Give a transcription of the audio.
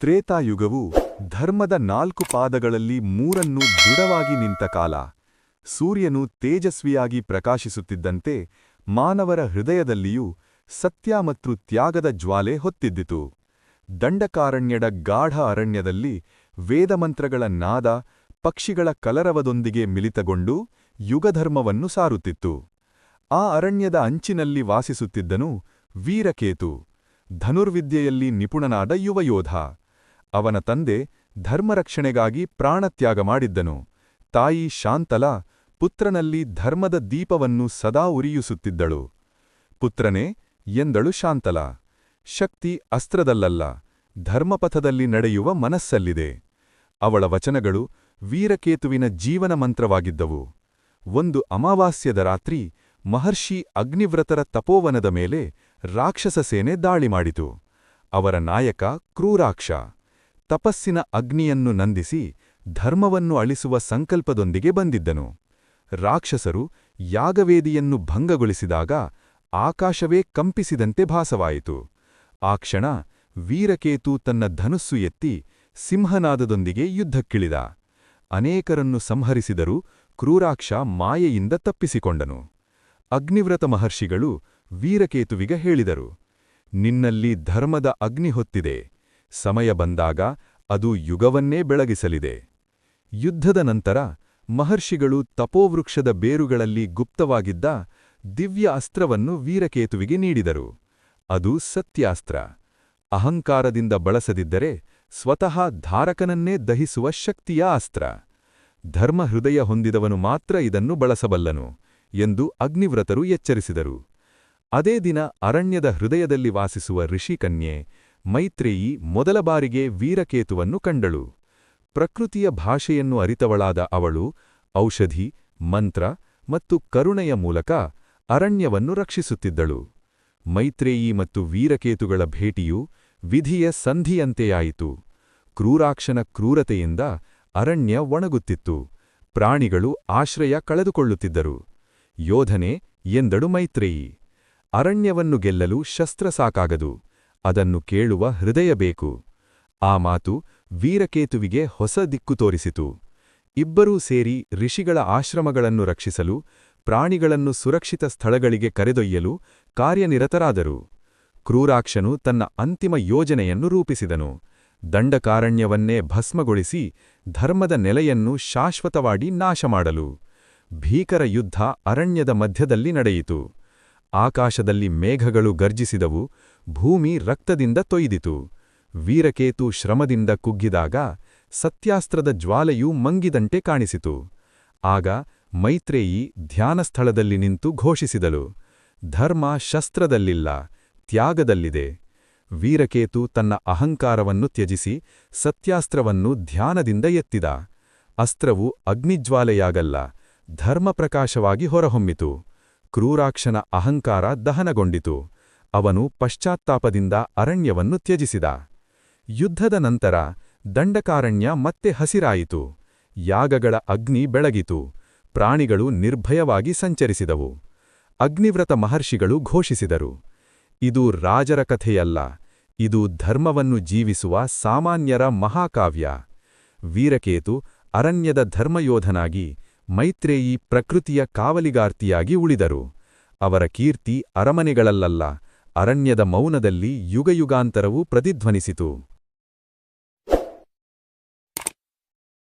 ತ್ರೇತಾಯುಗವು ಧರ್ಮದ ನಾಲ್ಕು ಪಾದಗಳಲ್ಲಿ ಮೂರನ್ನು ದೃಢವಾಗಿ ನಿಂತ ಕಾಲ. ಸೂರ್ಯನು ತೇಜಸ್ವಿಯಾಗಿ ಪ್ರಕಾಶಿಸುತ್ತಿದ್ದಂತೆ ಮಾನವರ ಹೃದಯದಲ್ಲಿಯೂ ಸತ್ಯ ಮತ್ತು ತ್ಯಾಗದ ಜ್ವಾಲೆ ಹೊತ್ತಿದ್ದಿತು. ದಂಡಕಾರಣ್ಯದ ಗಾಢ ಅರಣ್ಯದಲ್ಲಿ ವೇದಮಂತ್ರಗಳ ನಾದ ಪಕ್ಷಿಗಳ ಕಲರವದೊಂದಿಗೆ ಮಿಲಿತಗೊಂಡು ಯುಗಧರ್ಮವನ್ನು ಸಾರುತ್ತಿತ್ತು. ಆ ಅರಣ್ಯದ ಅಂಚಿನಲ್ಲಿ ವಾಸಿಸುತ್ತಿದ್ದನು ವೀರಕೇತು, ಧನುರ್ವಿದ್ಯೆಯಲ್ಲಿ ನಿಪುಣನಾದ ಯುವಯೋಧ. ಅವನ ತಂದೆ ಧರ್ಮರಕ್ಷಣೆಗಾಗಿ ಪ್ರಾಣತ್ಯಾಗ ಮಾಡಿದ್ದನು. ತಾಯಿ ಶಾಂತಲ ಪುತ್ರನಲ್ಲಿ ಧರ್ಮದ ದೀಪವನ್ನು ಸದಾ ಉರಿಯಿಸುತ್ತಿದ್ದಳು. ಪುತ್ರನೇ, ಎಂದಳು ಶಾಂತಲ. ಶಕ್ತಿ ಅಸ್ತ್ರದಲ್ಲಲ್ಲ, ಧರ್ಮಪಥದಲ್ಲಿ ನಡೆಯುವ ಮನಸ್ಸಲ್ಲಿದೆ. ಅವಳ ವಚನಗಳು ವೀರಕೇತುವಿನ ಜೀವನ ಮಂತ್ರವಾಗಿದ್ದವು. ಒಂದು ಅಮಾವಾಸ್ಯದ ರಾತ್ರಿ ಮಹರ್ಷಿ ಅಗ್ನಿವ್ರತರ ತಪೋವನದ ಮೇಲೆ ರಾಕ್ಷಸ ಸೇನೆ ದಾಳಿ ಮಾಡಿತು. ಅವರ ನಾಯಕ ಕ್ರೂರಾಕ್ಷ. ತಪಸ್ಸಿನ ಅಗ್ನಿಯನ್ನು ನಂದಿಸಿ ಧರ್ಮವನ್ನು ಅಳಿಸುವ ಸಂಕಲ್ಪದೊಂದಿಗೆ ಬಂದಿದ್ದನು. ರಾಕ್ಷಸರು ಯಾಗವೇದಿಯನ್ನು ಭಂಗಗೊಳಿಸಿದಾಗ ಆಕಾಶವೇ ಕಂಪಿಸಿದಂತೆ ಭಾಸವಾಯಿತು. ಆ ಕ್ಷಣ ವೀರಕೇತು ತನ್ನ ಧನುಸ್ಸು ಎತ್ತಿ ಸಿಂಹನಾದದೊಂದಿಗೆ ಯುದ್ಧಕ್ಕಿಳಿದ. ಅನೇಕರನ್ನು ಸಂಹರಿಸಿದರೂ ಕ್ರೂರಾಕ್ಷ ಮಾಯೆಯಿಂದ ತಪ್ಪಿಸಿಕೊಂಡನು. ಅಗ್ನಿವ್ರತ ಮಹರ್ಷಿಗಳು ವೀರಕೇತುವಿಗ ಹೇಳಿದರು, ನಿನ್ನಲ್ಲಿ ಧರ್ಮದ ಅಗ್ನಿ ಹೊತ್ತಿದೆ. ಸಮಯ ಬಂದಾಗ ಅದು ಯುಗವನ್ನೇ ಬೆಳಗಿಸಲಿದೆ. ಯುದ್ಧದ ನಂತರ ಮಹರ್ಷಿಗಳು ತಪೋವೃಕ್ಷದ ಬೇರುಗಳಲ್ಲಿ ಗುಪ್ತವಾಗಿದ್ದ ದಿವ್ಯ ಅಸ್ತ್ರವನ್ನು ವೀರಕೇತುವಿಗೆ ನೀಡಿದರು. ಅದು ಸತ್ಯಾಸ್ತ್ರ. ಅಹಂಕಾರದಿಂದ ಬಳಸದಿದ್ದರೆ ಸ್ವತಃ ಧಾರಕನನ್ನೇ ದಹಿಸುವ ಶಕ್ತಿಯ ಅಸ್ತ್ರ. ಧರ್ಮ ಹೃದಯ ಹೊಂದಿದವನು ಮಾತ್ರ ಇದನ್ನು ಬಳಸಬಲ್ಲನು ಎಂದು ಅಗ್ನಿವ್ರತರು ಎಚ್ಚರಿಸಿದರು. ಅದೇ ದಿನ ಅರಣ್ಯದ ಹೃದಯದಲ್ಲಿ ವಾಸಿಸುವ ಋಷಿಕನ್ಯೆ ಮೈತ್ರೇಯಿ ಮೊದಲ ಬಾರಿಗೆ ವೀರಕೇತುವನ್ನು ಕಂಡಳು. ಪ್ರಕೃತಿಯ ಭಾಷೆಯನ್ನು ಅರಿತವಳಾದ ಅವಳು ಔಷಧಿ, ಮಂತ್ರ ಮತ್ತು ಕರುಣೆಯ ಮೂಲಕ ಅರಣ್ಯವನ್ನು ರಕ್ಷಿಸುತ್ತಿದ್ದಳು. ಮೈತ್ರೇಯಿ ಮತ್ತು ವೀರಕೇತುಗಳ ಭೇಟಿಯು ವಿಧಿಯ ಸಂಧಿಯಂತೆಯಾಯಿತು. ಕ್ರೂರಾಕ್ಷನ ಕ್ರೂರತೆಯಿಂದ ಅರಣ್ಯ ಒಣಗುತ್ತಿತ್ತು. ಪ್ರಾಣಿಗಳು ಆಶ್ರಯ ಕಳೆದುಕೊಳ್ಳುತ್ತಿದ್ದರು. ಯೋಧನೆ ಎಂದಳು ಮೈತ್ರೇಯಿ. ಅರಣ್ಯವನ್ನು ಗೆಲ್ಲಲು ಶಸ್ತ್ರ ಸಾಕಾಗದು. ಅದನ್ನು ಕೇಳುವ ಹೃದಯ ಬೇಕು. ಆ ಮಾತು ವೀರಕೇತುವಿಗೆ ಹೊಸ ದಿಕ್ಕು ತೋರಿಸಿತು. ಇಬ್ಬರೂ ಸೇರಿ ಋಷಿಗಳ ಆಶ್ರಮಗಳನ್ನು ರಕ್ಷಿಸಲು, ಪ್ರಾಣಿಗಳನ್ನು ಸುರಕ್ಷಿತ ಸ್ಥಳಗಳಿಗೆ ಕರೆದೊಯ್ಯಲು ಕಾರ್ಯನಿರತರಾದರು. ಕ್ರೂರಾಕ್ಷನು ತನ್ನ ಅಂತಿಮ ಯೋಜನೆಯನ್ನು ರೂಪಿಸಿದನು. ದಂಡಕಾರಣ್ಯವನ್ನೇ ಭಸ್ಮಗೊಳಿಸಿ ಧರ್ಮದ ನೆಲೆಯನ್ನು ಶಾಶ್ವತವಾಗಿ ನಾಶ ಮಾಡಲು ಭೀಕರ ಯುದ್ಧ ಅರಣ್ಯದ ಮಧ್ಯದಲ್ಲಿ ನಡೆಯಿತು. ಆಕಾಶದಲ್ಲಿ ಮೇಘಗಳು ಗರ್ಜಿಸಿದವು, ಭೂಮಿ ರಕ್ತದಿಂದ ತೊಯ್ದಿತು. ವೀರಕೇತು ಶ್ರಮದಿಂದ ಕುಗ್ಗಿದಾಗ ಸತ್ಯಾಸ್ತ್ರದ ಜ್ವಾಲೆಯೂ ಮಂಗಿದಂತೆ ಕಾಣಿಸಿತು. ಆಗ ಮೈತ್ರೇಯಿ ಧ್ಯಾನಸ್ಥಳದಲ್ಲಿ ನಿಂತು ಘೋಷಿಸಿದಳು, ಧರ್ಮ ಶಸ್ತ್ರದಲ್ಲಿಲ್ಲ, ತ್ಯಾಗದಲ್ಲಿದೆ. ವೀರಕೇತು ತನ್ನ ಅಹಂಕಾರವನ್ನು ತ್ಯಜಿಸಿ ಸತ್ಯಾಸ್ತ್ರವನ್ನು ಧ್ಯಾನದಿಂದ ಎತ್ತಿದ. ಅಸ್ತ್ರವು ಅಗ್ನಿಜ್ವಾಲೆಯಾಗಲ್ಲ ಧರ್ಮಪ್ರಕಾಶವಾಗಿ ಹೊರಹೊಮ್ಮಿತು. ಕ್ರೂರಾಕ್ಷನ ಅಹಂಕಾರ ದಹನಗೊಂಡಿತು. ಅವನು ಪಶ್ಚಾತ್ತಾಪದಿಂದ ಅರಣ್ಯವನ್ನು ತ್ಯಜಿಸಿದ. ಯುದ್ಧದ ನಂತರ ದಂಡಕಾರಣ್ಯ ಮತ್ತೆ ಹಸಿರಾಯಿತು. ಯಾಗಗಳ ಅಗ್ನಿ ಬೆಳಗಿತು. ಪ್ರಾಣಿಗಳು ನಿರ್ಭಯವಾಗಿ ಸಂಚರಿಸಿದವು. ಅಗ್ನಿವ್ರತ ಮಹರ್ಷಿಗಳು ಘೋಷಿಸಿದರು. ಇದು ರಾಜರ ಕಥೆಯಲ್ಲ. ಇದು ಧರ್ಮವನ್ನು ಜೀವಿಸುವ ಸಾಮಾನ್ಯರ ಮಹಾಕಾವ್ಯ. ವೀರಕೇತು ಅರಣ್ಯದ ಧರ್ಮಯೋಧನಾಗಿ ಮೈತ್ರೇಯಿ ಪ್ರಕೃತಿಯ ಕಾವಲಿಗಾರ್ತಿಯಾಗಿ ಉಳಿದರು. ಅವರ ಕೀರ್ತಿ ಅರಮನೆಗಳಲ್ಲಲ್ಲ ಅರಣ್ಯದ ಮೌನದಲ್ಲಿ ಯುಗಯುಗಾಂತರವೂ ಪ್ರತಿಧ್ವನಿಸಿತು.